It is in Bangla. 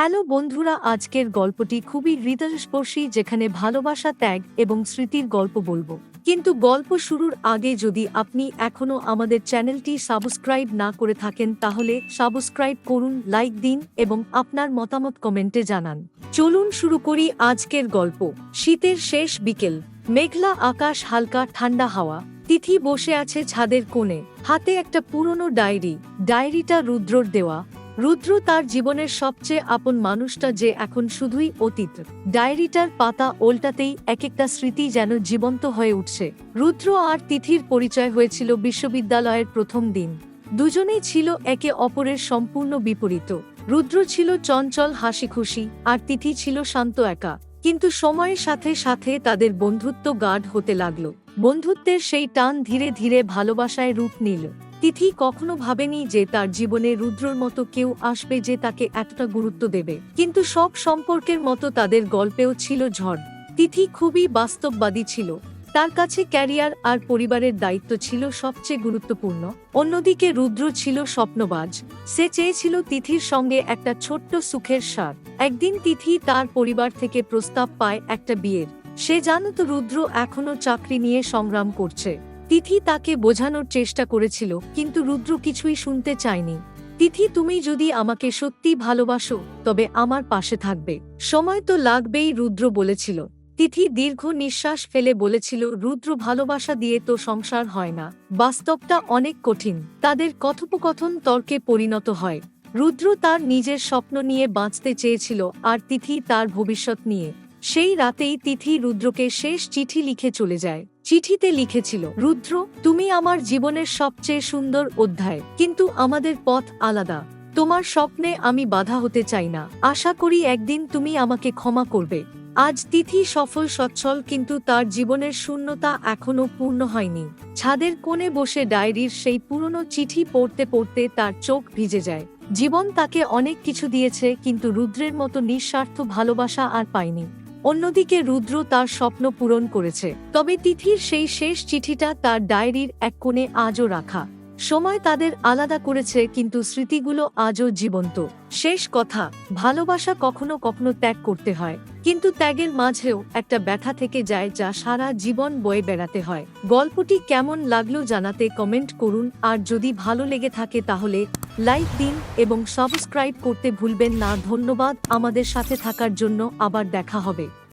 হ্যালো বন্ধুরা, আজকের গল্পটি খুবই হৃদয়স্পর্শী, যেখানে ভালোবাসা, ত্যাগ এবং স্মৃতির গল্প বলব। কিন্তু গল্প শুরুর আগে যদি আপনি এখনও আমাদের চ্যানেলটি সাবস্ক্রাইব না করে থাকেন, তাহলে সাবস্ক্রাইব করুন, লাইক দিন এবং আপনার মতামত কমেন্টে জানান। চলুন শুরু করি আজকের গল্প। শীতের শেষ বিকেল। মেঘলা আকাশ, হালকা ঠান্ডা হাওয়া। তিথি বসে আছে ছাদের কোণে। হাতে একটা পুরনো ডায়েরি। ডায়েরিটা রুদ্রর দেওয়া। রুদ্র তার জীবনের সবচেয়ে আপন মানুষটা যে এখন শুধুই অতীত। ডায়েরিটার পাতা ওল্টাতেই এক একটা স্মৃতি যেন জীবন্ত হয়ে উঠছে। রুদ্র আর তিথির পরিচয় হয়েছিল বিশ্ববিদ্যালয়ের প্রথম দিন। দুজনেই ছিল একে অপরের সম্পূর্ণ বিপরীত। রুদ্র ছিল চঞ্চল হাসি খুশি আর তিথি ছিল শান্ত একা। কিন্তু সময়ের সাথে সাথে তাদের বন্ধুত্ব গাঢ় হতে লাগল। বন্ধুত্বের সেই টান ধীরে ধীরে ভালোবাসায় রূপ নিল। তিথি কখনো ভাবেনি যে তার জীবনে রুদ্রর মতো কেউ আসবে যে তাকে এতটা গুরুত্ব দেবে। কিন্তু সব সম্পর্কের মতো তাদের গল্পেও ছিল ঝড়। তিথি খুবই বাস্তববাদী ছিল। তার কাছে ক্যারিয়ার আর পরিবারের দায়িত্ব ছিল সবচেয়ে গুরুত্বপূর্ণ। অন্যদিকে রুদ্র ছিল স্বপ্নবাজ। সে চেয়েছিল তিথির সঙ্গে একটা ছোট্ট সুখের সার। একদিন তিথি তার পরিবার থেকে প্রস্তাব পায় একটা বিয়ের। সে জানত রুদ্র এখনও চাকরি নিয়ে সংগ্রাম করছে। তিথি তাকে বোঝানোর চেষ্টা করেছিল, কিন্তু রুদ্র কিছুই শুনতে চায়নি। তিথি, তুমি যদি আমাকে সত্যি ভালোবাসো, তবে আমার পাশে থাকবে। সময় তো লাগবেই, রুদ্র বলেছিল। তিথি দীর্ঘ নিঃশ্বাস ফেলে বলেছিল, রুদ্র ভালোবাসা দিয়ে তো সংসার হয় না। বাস্তবটা অনেক কঠিন। তাদের কথোপকথন তর্কে পরিণত হয়। রুদ্র তার নিজের স্বপ্ন নিয়ে বাঁচতে চেয়েছিল, আর তিথি তার ভবিষ্যৎ নিয়ে। সেই রাতেই তিথি রুদ্রকে শেষ চিঠি লিখে চলে যায়। চিঠিতে লিখেছিল, রুদ্র, তুমি আমার জীবনের সবচেয়ে সুন্দর অধ্যায়, কিন্তু আমাদের পথ আলাদা। তোমার স্বপ্নে আমি বাধা হতে চাই না। আশা করি একদিন তুমি আমাকে ক্ষমা করবে। আজ তিথি সফল সচ্ছল, কিন্তু তার জীবনের শূন্যতা এখনও পূর্ণ হয়নি। ছাদের কোণে বসে ডায়েরির সেই পুরনো চিঠি পড়তে পড়তে তার চোখ ভিজে যায়। জীবন তাকে অনেক কিছু দিয়েছে, কিন্তু রুদ্রের মতো নিঃস্বার্থ ভালোবাসা আর পায়নি। অন্যদিকে রুদ্র তার স্বপ্ন পূরণ করেছে। তবে তিথির সেই শেষ চিঠিটা তার ডায়েরির এক কোণে আজও রাখা। সময় তাদের আলাদা করেছে, কিন্তু স্মৃতিগুলো আজও জীবন্ত। শেষ কথা, ভালোবাসা কখনো কখনো ত্যাগ করতে হয়, কিন্তু ত্যাগের মাঝেও একটা ব্যথা থেকে যায় যা সারা জীবন বয়ে বেড়াতে হয়। গল্পটি কেমন লাগল জানাতে কমেন্ট করুন, আর যদি ভালো লেগে থাকে তাহলে লাইক দিন এবং সাবস্ক্রাইব করতে ভুলবেন না। ধন্যবাদ আমাদের সাথে থাকার জন্য, আবার দেখা হবে।